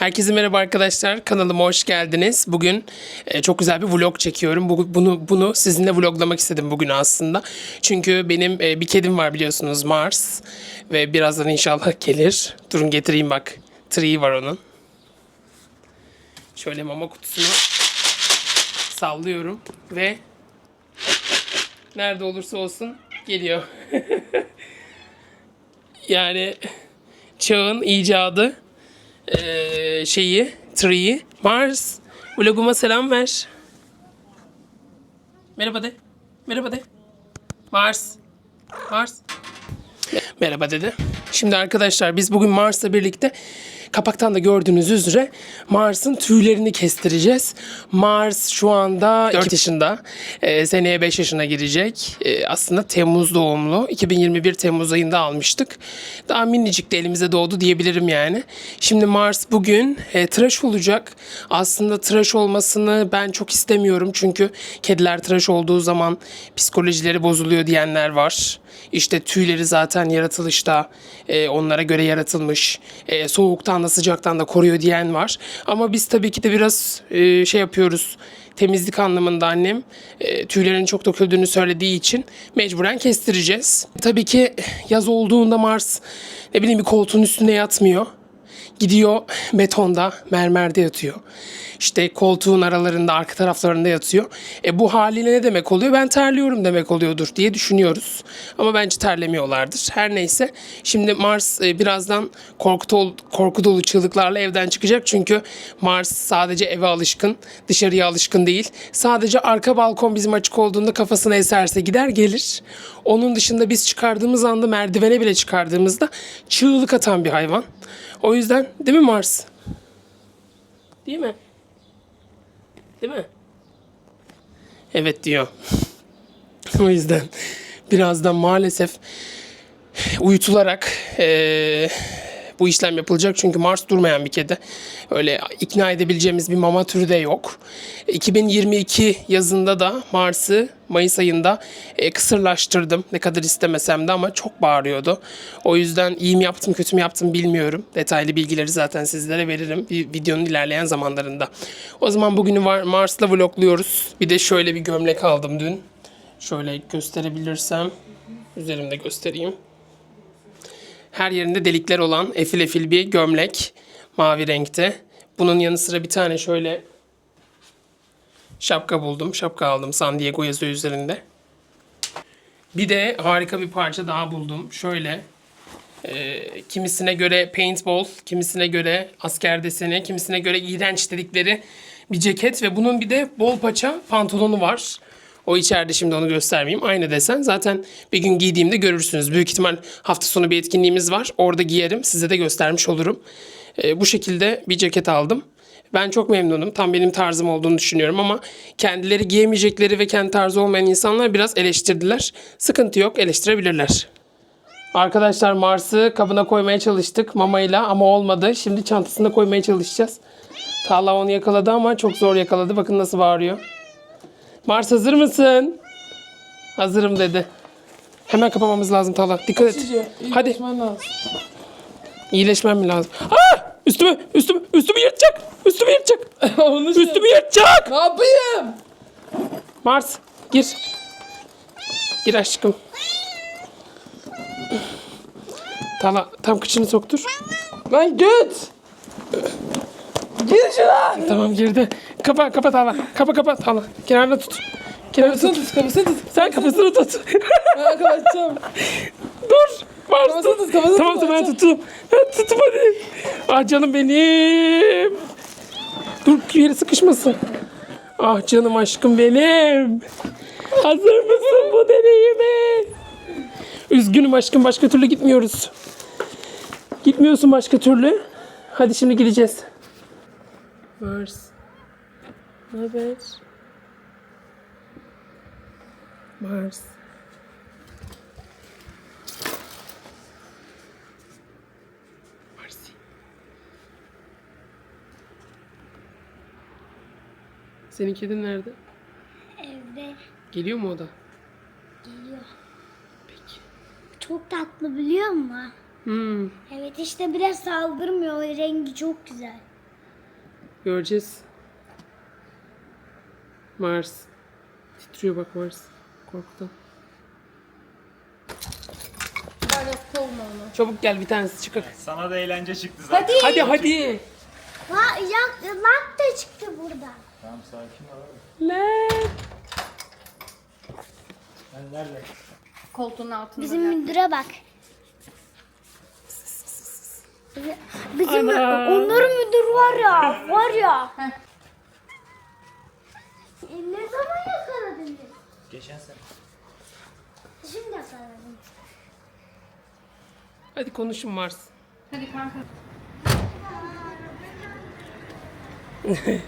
Herkese merhaba arkadaşlar. Kanalıma hoş geldiniz. Bugün e, çok güzel bir vlog çekiyorum. Bu, bunu bunu sizinle vloglamak istedim bugün aslında. Çünkü benim e, bir kedim var biliyorsunuz Mars ve birazdan inşallah gelir. Durun getireyim bak. Tree var onun. Şöyle mama kutusunu sallıyorum ve nerede olursa olsun geliyor. yani çağın icadı eee, şeyi, tree'yi. Mars, vloguma selam ver. Merhaba de. Merhaba de. Mars. Mars. Merhaba dedi. Şimdi arkadaşlar biz bugün Mars'la birlikte kapaktan da gördüğünüz üzere Mars'ın tüylerini kestireceğiz. Mars şu anda 4 yaşında. Ee, seneye 5 yaşına girecek. Ee, aslında Temmuz doğumlu. 2021 Temmuz ayında almıştık. Daha minicik de elimize doğdu diyebilirim yani. Şimdi Mars bugün e, tıraş olacak. Aslında tıraş olmasını ben çok istemiyorum. Çünkü kediler tıraş olduğu zaman psikolojileri bozuluyor diyenler var. İşte tüyleri zaten yaratılışta e, onlara göre yaratılmış. E, soğuktan da sıcaktan da koruyor diyen var. Ama biz tabii ki de biraz e, şey yapıyoruz. Temizlik anlamında annem e, tüylerin çok döküldüğünü söylediği için mecburen kestireceğiz. Tabii ki yaz olduğunda Mars ne bileyim bir koltuğun üstüne yatmıyor. Gidiyor betonda, mermerde yatıyor. İşte koltuğun aralarında, arka taraflarında yatıyor. E bu haliyle ne demek oluyor? Ben terliyorum demek oluyordur diye düşünüyoruz. Ama bence terlemiyorlardır. Her neyse. Şimdi Mars e, birazdan korku dolu, korku dolu çığlıklarla evden çıkacak. Çünkü Mars sadece eve alışkın, dışarıya alışkın değil. Sadece arka balkon bizim açık olduğunda kafasına eserse gider gelir. Onun dışında biz çıkardığımız anda merdivene bile çıkardığımızda çığlık atan bir hayvan. O yüzden değil mi Mars? Değil mi? Değil mi? Evet diyor. o yüzden birazdan maalesef uyutularak eee, bu işlem yapılacak. Çünkü Mars durmayan bir kedi. Öyle ikna edebileceğimiz bir mama türü de yok. 2022 yazında da Mars'ı Mayıs ayında e, kısırlaştırdım. Ne kadar istemesem de ama çok bağırıyordu. O yüzden iyi mi yaptım kötü mü yaptım bilmiyorum. Detaylı bilgileri zaten sizlere veririm videonun ilerleyen zamanlarında. O zaman bugünü Mars'la vlogluyoruz. Bir de şöyle bir gömlek aldım dün. Şöyle gösterebilirsem üzerimde göstereyim. Her yerinde delikler olan efil efil bir gömlek. Mavi renkte. Bunun yanı sıra bir tane şöyle şapka buldum. Şapka aldım. San Diego yazıyor üzerinde. Bir de harika bir parça daha buldum. Şöyle e, kimisine göre paintball, kimisine göre asker deseni, kimisine göre iğrenç dedikleri bir ceket ve bunun bir de bol paça pantolonu var. O içeride şimdi onu göstermeyeyim. Aynı desen. Zaten bir gün giydiğimde görürsünüz. Büyük ihtimal hafta sonu bir etkinliğimiz var. Orada giyerim. Size de göstermiş olurum. E, bu şekilde bir ceket aldım. Ben çok memnunum. Tam benim tarzım olduğunu düşünüyorum ama kendileri giyemeyecekleri ve kendi tarzı olmayan insanlar biraz eleştirdiler. Sıkıntı yok. Eleştirebilirler. Arkadaşlar Mars'ı kabına koymaya çalıştık mamayla ama olmadı. Şimdi çantasına koymaya çalışacağız. Tala onu yakaladı ama çok zor yakaladı. Bakın nasıl bağırıyor. Mars hazır mısın? Hazırım dedi. Hemen kapamamız lazım Tala. Dikkat et. Hadi. lazım. İyileşmem mi lazım? Aa! Üstümü, üstümü, üstümü yırtacak. Üstümü yırtacak. Onu şey- Üstümü yırtacak. Ne yapayım? Mars gir. Gir aşkım. Tala tam kıçını soktur. Lan göt. Gir şuna. Tamam girdi. Kapa kapa Tala. Kapa kapa Tala. Kenarda tut. Kenarda tut. tut kafasını tut. Sen kafasını tut. Ben kapatacağım. Dur. Mars Kafasını tut. tut kafasını Tamam tut. tamam ben tuttum. Ben tuttum hadi. Ah canım benim. Dur bir yere sıkışmasın. Ah canım aşkım benim. Hazır mısın bu deneyime? Üzgünüm aşkım başka türlü gitmiyoruz. Gitmiyorsun başka türlü. Hadi şimdi gideceğiz. Mars. Ne haber? Mars. Marsi. Senin kedin nerede? Evde Geliyor mu o da? geliyor. Peki. Çok tatlı biliyor musun? Hmm. Evet işte biraz saldırmıyor. Rengi çok güzel. Göreceğiz. Mars. Titriyor bak Mars. Korkudan. Böyle kovma onu. Çabuk gel bir tanesi çıkar. Sana da eğlence çıktı zaten. Hadi. Hadi hadi. Ha, yak, lak da çıktı buradan. Tamam sakin ol. Lan. Ben nerede? Koltuğun altında. Bizim müdüre bak. Bizim Ana. onların müdür var ya, var ya. E, ne zaman yakaladın? Geçen sene. Şimdi yakaladım. Hadi konuşun Mars. Hadi kanka.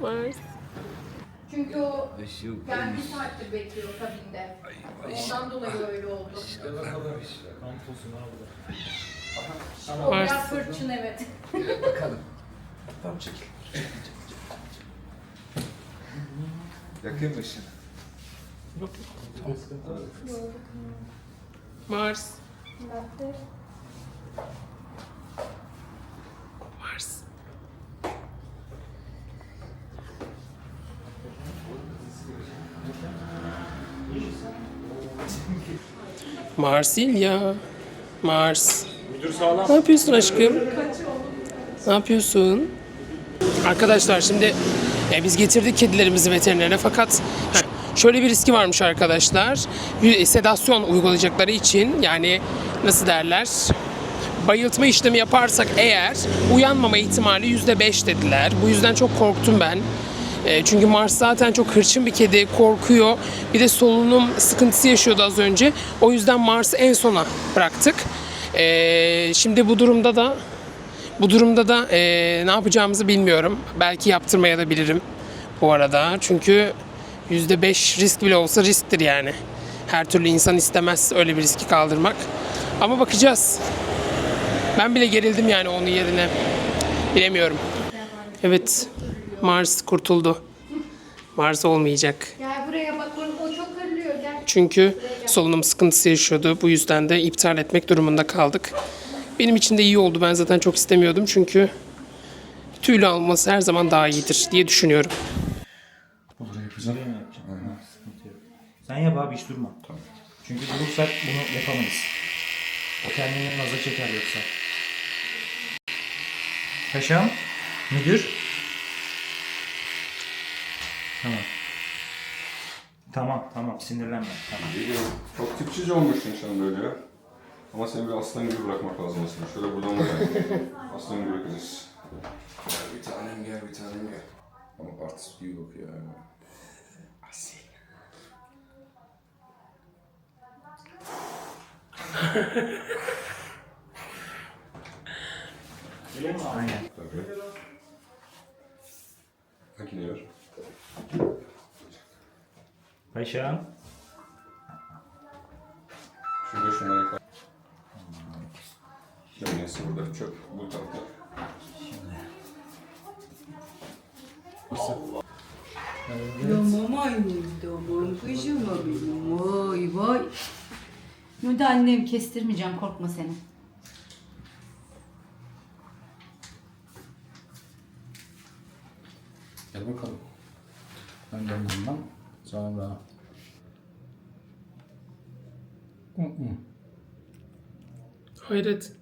Mars. Çünkü o ben bir saattir bekliyor kabinde. Ondan dolayı öyle oldu. Kampusunu aldı. O biraz hırçın evet. Tamam çekil. Yakayım mı ışığını? Mars. Mars. Marsilya. Mars. Müdür sağlam. Ne yapıyorsun aşkım? Ne yapıyorsun? Arkadaşlar şimdi e, biz getirdik kedilerimizi veterinere fakat heh, şöyle bir riski varmış arkadaşlar. Bir Sedasyon uygulayacakları için yani nasıl derler? Bayıltma işlemi yaparsak eğer uyanmama ihtimali yüzde beş dediler. Bu yüzden çok korktum ben. E, çünkü Mars zaten çok hırçın bir kedi, korkuyor. Bir de solunum sıkıntısı yaşıyordu az önce. O yüzden Mars'ı en sona bıraktık. E, şimdi bu durumda da bu durumda da eee, ne yapacağımızı bilmiyorum. Belki yaptırmaya da bilirim bu arada. Çünkü %5 risk bile olsa risktir yani. Her türlü insan istemez öyle bir riski kaldırmak. Ama bakacağız. Ben bile gerildim yani onun yerine. Bilemiyorum. Evet. Mars kurtuldu. Mars olmayacak. Gel buraya bak o çok hırlıyor gel. Çünkü solunum sıkıntısı yaşıyordu. Bu yüzden de iptal etmek durumunda kaldık. Benim için de iyi oldu. Ben zaten çok istemiyordum çünkü tüylü alması her zaman daha iyidir diye düşünüyorum. Buraya yapacağım. Buraya mı yapacağım? Tamam. Sıkıntı yok. Sen yap abi hiç durma. Çünkü durursak bunu yapamayız. Kendini naza çeker yoksa. Paşam, müdür. Tamam. Tamam, tamam. Sinirlenme. Tamam. İyi, Çok tipçice olmuşsun sen böyle ya. Ama seni bir aslan gibi bırakmak lazım aslında. Şöyle buradan buraya. aslan gibi bırakacağız. Gel bir tanem gel bir tanem gel. Ama artist gibi bakıyor ya. Asil. Aynen. Tabii. Makine ver. Paşam. Şurada şunları koy. Şöylesi burada çöp bu tarafta. Tamam annem, tamam kızım benim. Vay vay. Müde annem kestirmeyeceğim korkma seni. Gel bakalım. Önden bundan sonra. Hı hı. Hayret.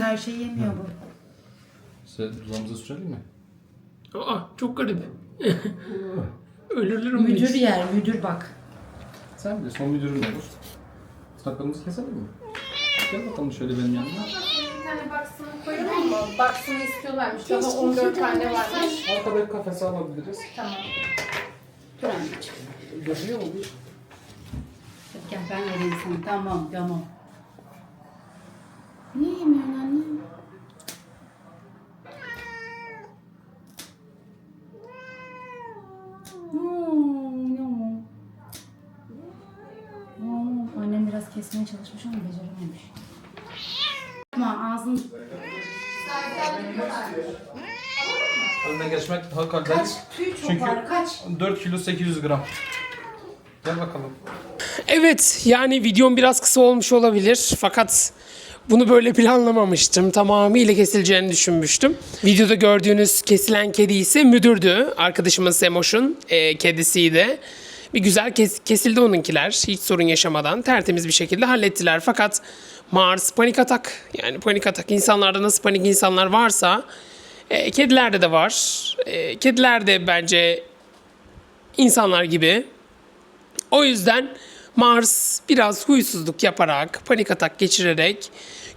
Her şeyi yemiyor bu. Size dudağımıza sürelim mi? Aa çok garip. Ölürler onun Müdür yer, müdür bak. Sen bir son müdürün olur. Sakalımızı keselim mi? Gel bakalım şöyle benim yanıma. Bir tane koyalım mı? Baksını istiyorlarmış. Daha 14 tane varmış. Arkadaki kafese alabiliriz. Tamam. Dur anneciğim. Görünüyor mu bir? Gel ben vereyim sana. Tamam, tamam. Niye yemiyorsun daha kaç tüy çok Çünkü- var kaç. 4 kilo 800 gram. Gel bakalım. Evet yani videom biraz kısa olmuş olabilir fakat Bunu böyle planlamamıştım. Tamamıyla kesileceğini düşünmüştüm. Videoda gördüğünüz kesilen kedi ise müdürdü. Arkadaşımın Semoş'un e, kedisiydi. Bir güzel kes- kesildi onunkiler. Hiç sorun yaşamadan tertemiz bir şekilde hallettiler. Fakat Mars panik atak. Yani panik atak. İnsanlarda nasıl panik insanlar varsa e, kedilerde de var. E, kediler de bence insanlar gibi. O yüzden Mars biraz huysuzluk yaparak, panik atak geçirerek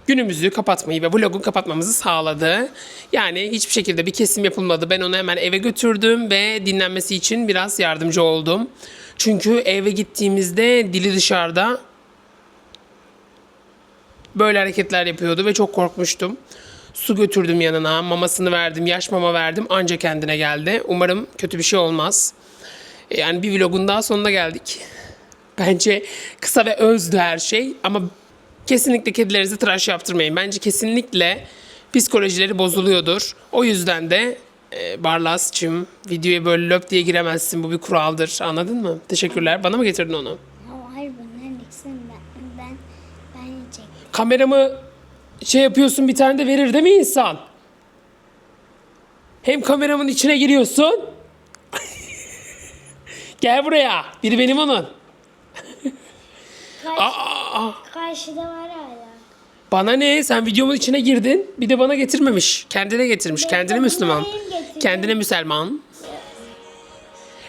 günümüzü kapatmayı ve vlogu kapatmamızı sağladı. Yani hiçbir şekilde bir kesim yapılmadı. Ben onu hemen eve götürdüm ve dinlenmesi için biraz yardımcı oldum. Çünkü eve gittiğimizde dili dışarıda böyle hareketler yapıyordu ve çok korkmuştum. Su götürdüm yanına, mamasını verdim, yaş mama verdim. Anca kendine geldi. Umarım kötü bir şey olmaz. Yani bir vlogun daha sonuna geldik. Bence kısa ve özdü her şey ama kesinlikle kedilerinizi tıraş yaptırmayın. Bence kesinlikle psikolojileri bozuluyordur. O yüzden de e, Barlas'cığım videoya böyle löp diye giremezsin. Bu bir kuraldır. Anladın mı? Teşekkürler. Bana mı getirdin onu? Hayır ikisini ben, ben, ben. Kameramı şey yapıyorsun bir tane de verir değil mi insan? Hem kameramın içine giriyorsun. Gel buraya. Biri benim onun. Aa, Karşıda var hala. bana ne? Sen videomun içine girdin. Bir de bana getirmemiş. Kendine getirmiş. Kendine Müslüman. Kendine Müslüman.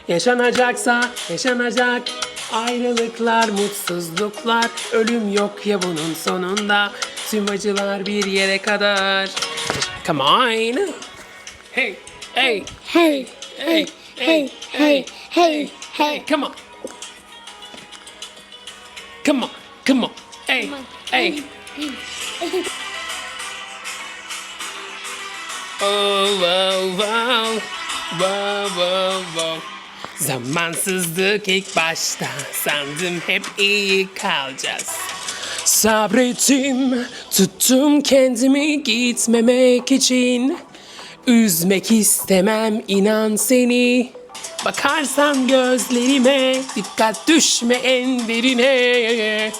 Yaşanacaksa yaşanacak ayrılıklar, mutsuzluklar, ölüm yok ya bunun sonunda. Tüm acılar bir yere kadar. Come on. Hey, hey, Hey, hey, hey, hey, hey, hey. Come on. Come on, come on. Hey, hey. Oh, wow, wow. Wow, wow, wow. Zamansızlık ilk başta sandım hep iyi kalacağız. Sabrettim, tuttum kendimi gitmemek için. Üzmek istemem inan seni. Bakarsan gözlerime dikkat düşme en derine.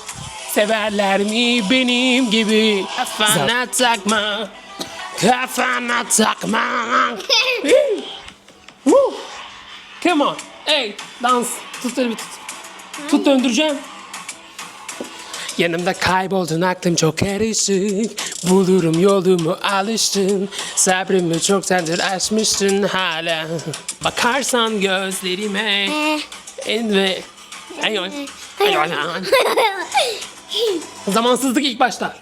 Severler mi benim gibi? Kafana takma. Kafana takma. Come on. Hey dans. Tut elimi tut. Tut döndüreceğim. Yanımda kayboldun aklım çok karışık Bulurum yolumu alıştım Sabrımı çoktandır aşmıştın hala Bakarsan gözlerime En ve Ay ay ay ay ay. Zamansızlık ilk başta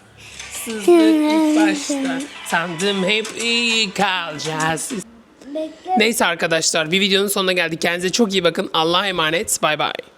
Sızlık ilk başta Sandım hep iyi kalacağız. Neyse arkadaşlar bir videonun sonuna geldik. Kendinize çok iyi bakın. Allah'a emanet. Bay bay.